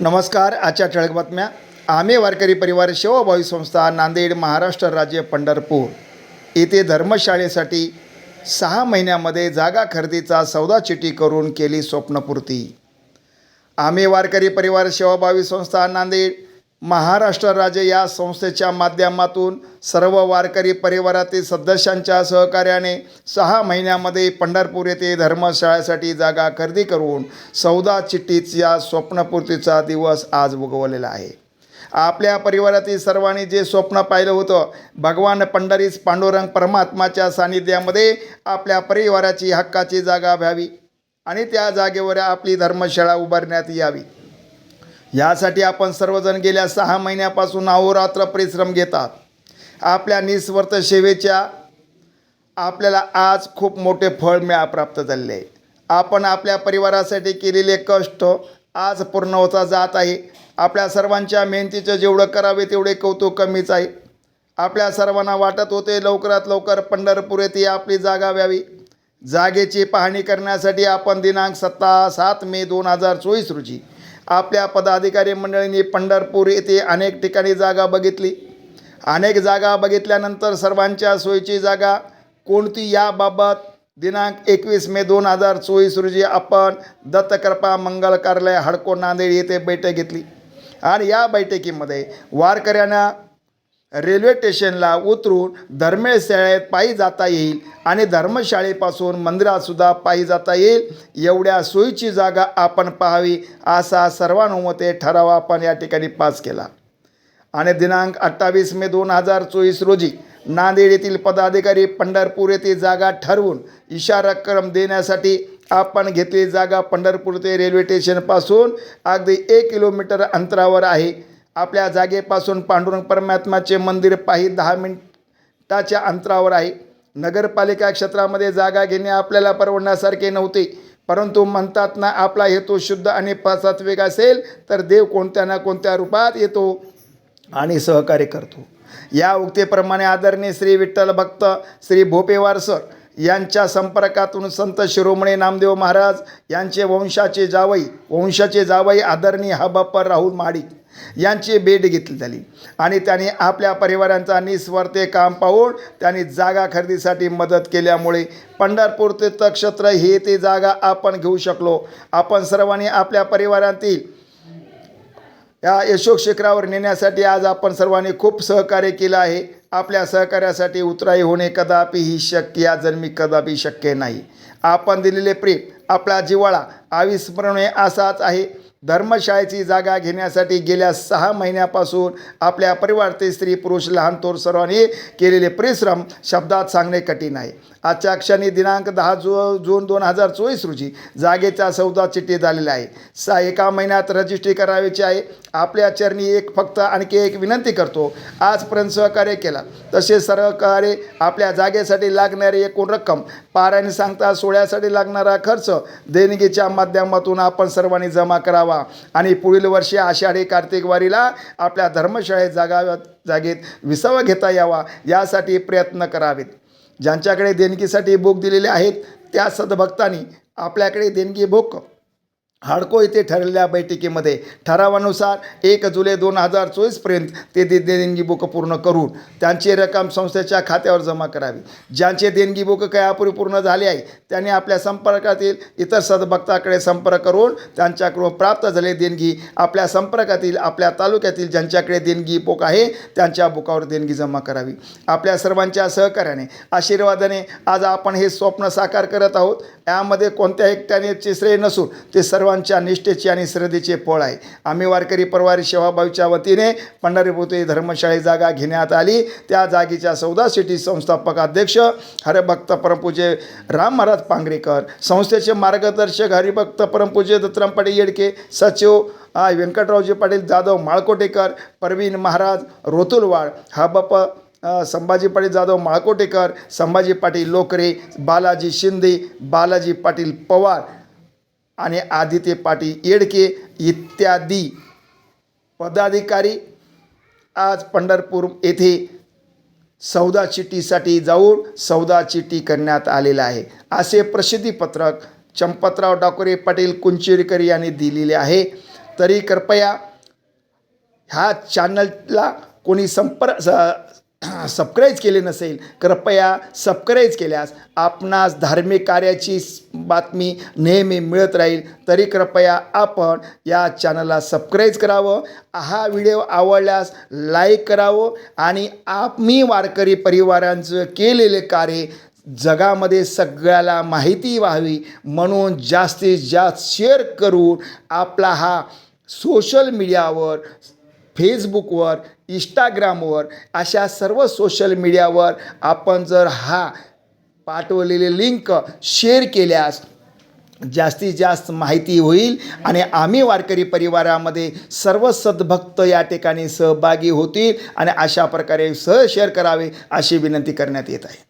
नमस्कार आजच्या ठळक बातम्या. आम्ही वारकरी परिवार सेवाभावी संस्था नांदेड महाराष्ट्र राज्य पंढरपूर. येथे धर्मशाळेसाठी सहा महिन्यामध्ये जागा खरेदीचा सौदा चिठी करून केली स्वप्नपूर्ती. आम्ही वारकरी परिवार सेवाभावी संस्था नांदेड महाराष्ट्र राज्य या संस्थेच्या माध्यमातून सर्व वारकरी परिवारातील सदस्यांच्या सहकार्याने सहा महिन्यामध्ये पंढरपूर येथे धर्मशाळेसाठी जागा खरेदी करून सौदा चिठ्ठीच्या स्वप्नपूर्तीचा दिवस आज उगवलेला आहे. आपल्या परिवारातील सर्वांनी जे स्वप्न पाहिलं होतं भगवान पंढरीस पांडुरंग परमात्माच्या सानिध्यामध्ये आपल्या परिवाराची हक्काची जागा व्हावी आणि त्या जागेवर आपली धर्मशाळा उभारण्यात यावी. यासाठी आपण सर्वजण गेल्या सहा महिन्यापासून अहोरात्र परिश्रम घेतात. आपल्या निस्वार्थ सेवेच्या आपल्याला आज खूप मोठे फळ मिळा प्राप्त झालेले आहे. आपण आपल्या परिवारासाठी केलेले कष्ट आज पूर्ण होता जात आहे. आपल्या सर्वांच्या मेहनतीचं जेवढं करावे तेवढे कौतुक कमीच आहे. आपल्या सर्वांना वाटत होते लवकरात लवकर पंढरपूर येथे आपली जागा व्यावी जागेची पाहणी करण्यासाठी आपण दिनांक सत्ता सात मे दोन हजार चोवीस रोजी आपल्या पदाधिकारी मंडळींनी पंढरपूर येथे अनेक ठिकाणी जागा बघितली. अनेक जागा बघितल्यानंतर सर्वांच्या सोयीची जागा. कोणती? याबाबत दिनांक एकवीस मे दोन हजार चोवीस रोजी आपण दत्तकृपा मंगल कार्यालय हडको नांदेड येथे बैठक घेतली. आणि या बैठकीमध्ये वारकऱ्यांना रेल्वे स्टेशनला उतरून धर्मशाळेत पायी जाता येईल आणि धर्मशाळेपासून मंदिरातसुद्धा पायी जाता येईल. एवढ्या सोयीची जागा आपण पाहावी असा सर्वानुमते ठराव आपण या ठिकाणी पास केला. आणि दिनांक अठ्ठावीस मे दोन हजार चोवीस रोजी नांदेड येथील पदाधिकारी पंढरपूर येथे जागा ठरवून इशाराक्रम देण्यासाठी आपण घेतलेली जागा पंढरपूर ते रेल्वे स्टेशनपासून अगदी एक किलोमीटर अंतरावर आहे. आपल्या जागेपासून पांडुरंग परमात्माचे मंदिर पाही दहा मिनिटाच्या अंतरावर आहे. नगरपालिका क्षेत्रामध्ये जागा घेणे आपल्याला परवडण्यासारखे नव्हते. परंतु म्हणतात ना आपला हेतू शुद्ध आणि सात्विक असेल तर देव कोणत्या ना कोणत्या रूपात येतो आणि सहकार्य करतो. या उक्तीप्रमाणे आदरणीय श्री विठ्ठल भक्त श्री भोपेवार सर यांच्या संपर्कातून संत शिरोमणी नामदेव महाराज यांचे वंशाचे जावई वंशाचे जावई आदरणीय हबाप्पा राहुल माडिक. यांची भेट घेतली झाली. आणि त्यांनी आपल्या परिवारांचा निस्वार्थ काम पाहून त्यांनी जागा खरेदीसाठी मदत केल्यामुळे पंढरपूर तीर्थक्षेत्र हे ते जागा आपण घेऊ शकलो. आपण सर्वांनी आपल्या परिवारातील या यशोक शिखरावर नेण्यासाठी आज आपण सर्वांनी खूप सहकार्य केलं आहे. आपल्या सहकार्यासाठी उतराई होणे कदापि ही शक्य या जन्मी कदापि शक्य नाही. आपण दिलेले प्रेम आपला जिव्हाळा अविस्मरणीय असाच आहे. धर्मशाळेची जागा घेण्यासाठी गेल्या सहा महिन्यापासून आपल्या परिवारातील स्त्री पुरुष लहान थोर सर्वांनी केलेले परिश्रम शब्दात सांगणे कठीण आहे. आजच्या क्षणी दिनांक दहा जु जून दोन हजार चोवीस रोजी जागेचा सौदा चिठ्ठी झालेला आहे. सा एका महिन्यात रजिस्ट्री करावीची आहे. आपल्या चरणी एक फक्त आणखी एक विनंती करतो. आजपर्यंत सहकार्य केला. तसे सहकार्य आपल्या जागेसाठी लागणारी एकूण रक्कम पारायण सांगता सोहळ्यासाठी लागणारा खर्च देणगीच्या माध्यमातून आपण सर्वांनी जमा करावा. आणि पुढील वर्षी आषाढी कार्तिक वारीला आपल्या धर्मशाळेत जागाव्या जागेत विसावा घेता यावा यासाठी प्रयत्न करावेत. ज्यांच्याकडे देणगीसाठी बुक दिलेले आहेत त्या सद्भक्तांनी आपल्याकडे देणगी बुक हाडको येथे ठरलेल्या बैठकीमध्ये ठरावानुसार एक जुलै दोन हजार चोवीसपर्यंत ते दे देणगी बुक पूर्ण करून त्यांची रक्कम संस्थेच्या खात्यावर जमा करावी. ज्यांचे देणगी बुक काय अपरिपूर्ण पूर्ण झाले आहे त्यांनी आपल्या संपर्कातील इतर सदभक्ताकडे संपर्क करून त्यांच्याकडून प्राप्त झाले देणगी आपल्या संपर्कातील आपल्या तालुक्यातील ज्यांच्याकडे देणगी बुक आहे त्यांच्या बुकावर देणगी जमा करावी. आपल्या सर्वांच्या सहकार्याने आशीर्वादाने आज आपण हे स्वप्न साकार करत आहोत. यामध्ये कोणत्या एकट्याने श्रेय नसून ते सर्व सर्वांच्या निष्ठेचे आणि श्रद्धेचे फळ आहे. आम्ही वारकरी परवारी सेवाभावीच्या वतीने पंढरीपूर धर्मशाळी जागा घेण्यात आली. त्या जागेच्या सौदा सिटी संस्थापक अध्यक्ष हरिभक्त परमपूजे राम महाराज पांगरेकर संस्थेचे मार्गदर्शक हरिभक्त परमपूजे दत्तराम पाटील येडके सचिव व्यंकटरावजी पाटील जाधव माळकोटेकर परवीन महाराज रोतुलवाड हा बाप संभाजी पाटील जाधव माळकोटेकर संभाजी पाटील लोकरे बालाजी शिंदे बालाजी पाटील पवार आणि आदित्य पाटील येडके इत्यादी पदाधिकारी आज पंढरपूर येथे सौदा चिठ्ठीसाठी जाऊन सौदा चिठ्ठी करण्यात आलेला आहे. असे प्रसिद्धीपत्रक चंपतराव डाकोरे पाटील कुंचिरकर यांनी दिलेले आहे. तरी कृपया ह्या चॅनलला कोणी संपर्क सबस्क्राईब केले नसेल कृपया सबस्क्राईब केल्यास आपणास धार्मिक कार्याची बातमी नेहमी मिळत राहील. तरी कृपया आपण या चॅनलला सबस्क्राईब करावं. हा व्हिडिओ आवडल्यास लाईक करावं आणि आप मी वारकरी परिवारांचं केलेले कार्य जगामध्ये सगळ्याला माहिती व्हावी म्हणून जास्तीत जास्त शेअर करून आपला हा सोशल मीडियावर फेसबुकवर इंस्टाग्रामवर अशा सर्व सोशल मीडियावर आपण जर हा पाठवलेले लिंक शेअर केल्यास जास्तीत जास्त माहिती होईल आणि आम्ही वारकरी परिवारामध्ये सर्व सद्भक्त या ठिकाणी सहभागी होतील आणि अशा प्रकारे सह शेअर करावे अशी विनंती करण्यात येत आहे.